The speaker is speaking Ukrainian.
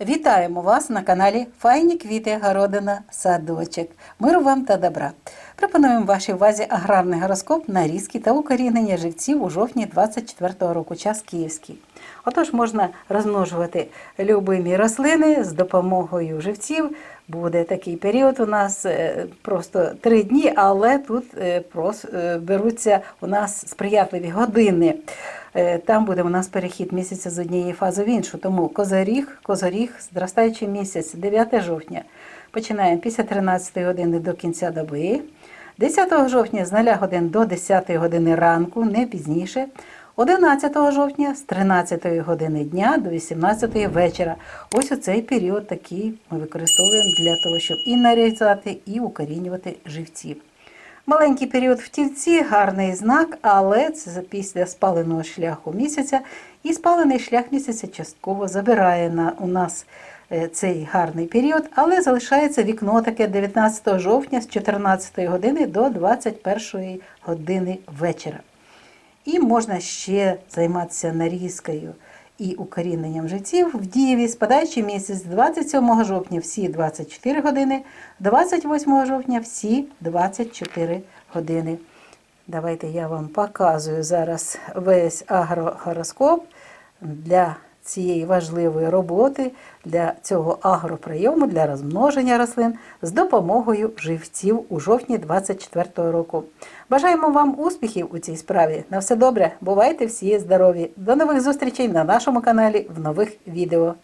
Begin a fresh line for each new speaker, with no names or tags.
Вітаємо вас на каналі Файні квіти, городина, садочок. Миру вам та добра. Пропонуємо вашій увазі аграрний гороскоп на різкі та укорінення живців у жовтні 24 року, час київський. Отож, можна розмножувати любимі рослини з допомогою живців. Буде такий період у нас е, просто три дні, але тут е, е, беруться у нас сприятливі години. Там буде у нас перехід місяця з однієї фази в іншу. Тому козоріг, козоріг, зростаючий місяць, 9 жовтня. Починаємо після 13 години до кінця доби. 10 жовтня з 0 годин до 10 години ранку, не пізніше. 11 жовтня з 13 години дня до 18 вечора. Ось у цей період такий ми використовуємо для того, щоб і нарізати, і укорінювати живців. Маленький період в тільці гарний знак, але це після спаленого шляху місяця. І спалений шлях місяця частково забирає на, у нас цей гарний період, але залишається вікно таке 19 жовтня з 14 години до 21 години вечора. І можна ще займатися нарізкою і укоріненням живців в Діві, спадаючий місяць 27 жовтня всі 24 години, 28 жовтня всі 24 години. Давайте я вам показую зараз весь агрогороскоп для цієї важливої роботи, для цього агроприйому, для розмноження рослин з допомогою живців у жовтні 24 року. Бажаємо вам успіхів у цій справі. На все добре, бувайте всі здорові. До нових зустрічей на нашому каналі в нових відео.